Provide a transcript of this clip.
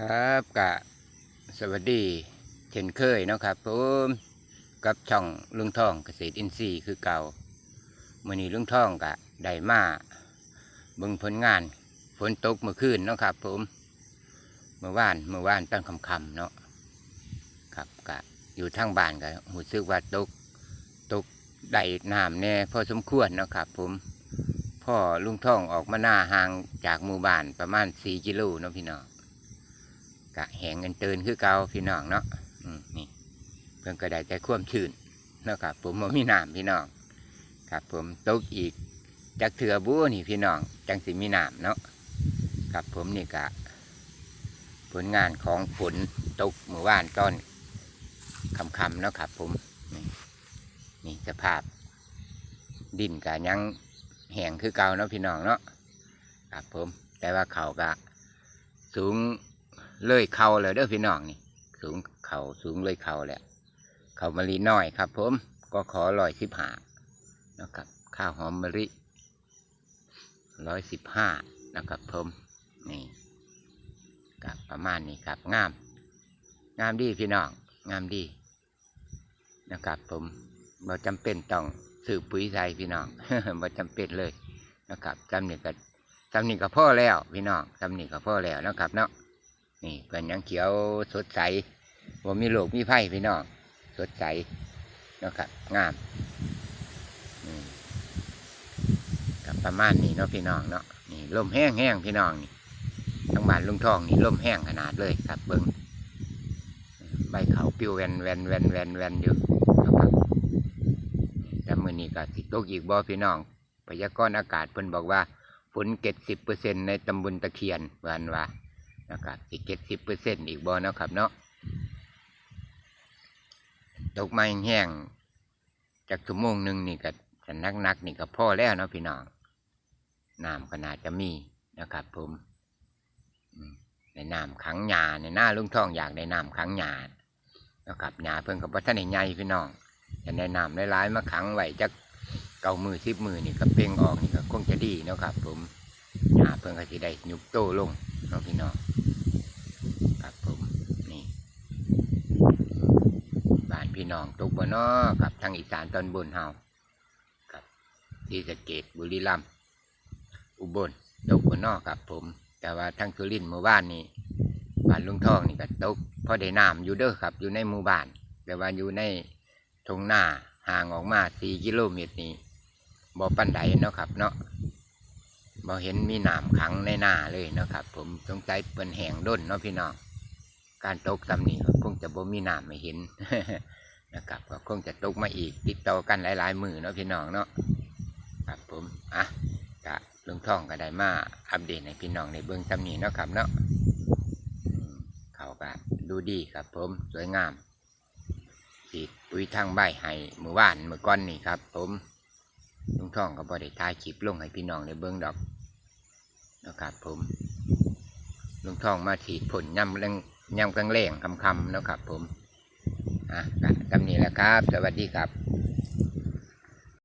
ครับกะสวัสดีเช่นเคยนะครับผมกับช่องลุงทองเกษตรอินทรีย์คือเก่ามื่อนี้ลุงทองกะได้มาบิ่งผลงานฝนตกเมื่อคืนนะครับ ผมเมื่อวานเมื่อวานตั้งคำคำเนาะครับกะอยู่ทางบ้านกะหูซึกว่าตกตกได้น้ำแน่พอสมควรนะครับ ผมพ่อลุงทองออกมาหน้าห่างจากหมู่บ้านประมาณสี่กิโลเนาะพี่น้อง กะแหงเงินเตือนคือเก่าพี่น้องเนาะอืมนี่เพิ่นก็ได้ใจควมชื่นเนาะครับผมมีน้ำพี่น้องครับผมตกอีกจากเถื่อบู้นี่พี่น้องจังสิมีน้ำเนาะครับผมนี่กะ ผลงานของฝนตกเมื่อวานตอนคำๆเนาะครับผมนี่นี่สภาพ ดินกะยังแห้งคือเก่าเนาะพี่น้องเนาะครับผมแต่ว่าเขากะสูง เลยเข่าเลยเด้อพี่น้องนี่ สูงเข่าสูงเลยเข่าแหละเข่ามะลิน้อยครับ ผมก็ขอร้อยสิบห้านะครับ ข้าวหอมมะลิร้อยสิบห้านะครับผมนี่กับประมาณนี้ครับงาม งามดีพี่น้องงามดีนะครับ ผมเราจำเป็นต้องซื้อปุ๋ยใส่พี่น้องเราจำเป็นเลยนะครับจำนี่ก็จำนี่ก็พ่อแล้วพี่น้องจำนี่ก็พ่อแล้วนะครับเนาะ นี่เป็นยังเขียวสดใสว่ามีโลกมีไผ่พี่น้องสดใสนะครับงามกับประมาณนี้เนาะพี่น้องเนาะนี่ลมแห้งแห้งพี่น้องนี่ทั้งบ้านลุงทองนี่ลมแห้งขนาดเลยครับเบิ้งใบเขาปิวแวนแวนแวนแวนแวนอยู่นะครับแต่มือนี้ก็สิตกอีกบ่พี่น้องพยากรณ์อากาศเพิ่นบอกว่าฝนเก็ดสิบเปอร์เซ็นในตำบลตะเคียนวันว่า นะครับอีกเจ็ดสิบเปอร์เซ็นต์อีกบ่เนาะครับเนาะตกไม้แห้งจากชั่วโมงหนึ่งนี่ก็จะนักนักๆนี่ก็พ่อแล้วเนาะพี่น้องน้ำก็น่าจะมีนะครับผมในน้ำขังหยาในหน้าลุงท่องอยากได้น้ำขังหยานะครับหยาเพิ่งกับว่าท่านใหญ่พี่น้องจะได้น้ำหลายๆมาขังไว้จักเก้ามือสิบมือนี่ก็เป่งออกนี่ก็คงจะดีนะครับผมหยาเพิ่งก็สิได้ยุบโตลงเนาะพี่น้อง ครับผมนี่บ้าน พี่น้องตกบนนอกับทางอีสานตอนบนเฮาครับที่สะเกตบุรีรัมย์อุบลตกบนนอครับผม แต่ว่าทางสุรินทร์หมู่บ้านนี้บ้านลุงทองนี่ก็ตกพอได้น้ำอยู่เด้อครับ อยู่ในหมู่บ้าน แต่ว่าอยู่ในทงหน้าห่างออกมาสี่กิโลเมตรนี่บ่ปั้นไดเนาะครับ เนาะบ่เห็นมีนามขังในหน้าเลยเนาะครับ ผมสงสัยเป็นแห่งด้นเนาะพี่น้องการตกซ้ำนี้คงจะบ่มีนามไม่เห็น นะครับก็คงจะตกมาอีก ติดต่อกันหลาย ๆ มือเนาะพี่น้องเนาะครับผมอะกะลุงท่องก็ได้มาอัปเดตให้พี่น้องในเบื้องซ้ำนี้เนาะครับเนาะเขาก็ดูดีครับผมสวยงามฉีดปุ๋ยทางใบให้มื่อวานมื่อก่อนนี่ครับ ผมลุงท่องก็บ่ได้ถ่ายคลิปลงให้พี่น้องในเบื้องดอกนะครับผมลุงทองมาถีดผลย่ำแรงย่ำกลางแรงคำๆเนาะครับผม อะก็จำนี้แหละครับ สวัสดีครับ